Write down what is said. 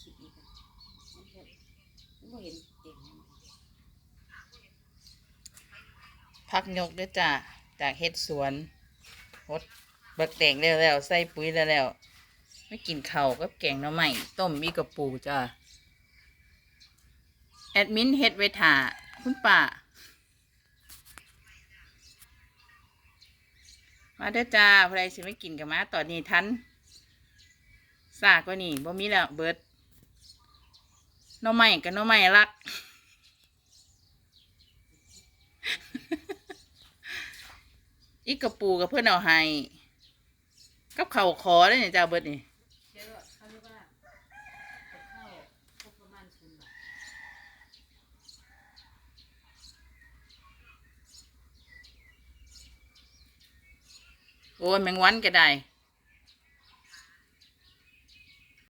คิดอีกมันแบบมันเห็นเต็มพักยกเด้วยจ้าจากเฮ็ดสวนหดบักแตงแล้วแล้วใส่ปุ๋ยแล้วแล้วไม่กินเข้ากับแกงหน่อไม้ต้มมีกระปูจ้าแอดมินเฮ็ดไว้ถ่าคุณป้ามาเด้อจ้าใครสิไม่กินกับมาตอนนี้ทันซากว่านี่บ่มีแล้วเบิด น่อไม้กับน่อไม้รัก อีกกระปูกับเพื่อนเอาให้กับเข่าวขอได้เนี่ยจ้าเบิดนี่เดี๋ยวเขาเรียกว่ากับข้าวพวกประมาณศูนย์บาทโอ้ยแมงวันก็ได้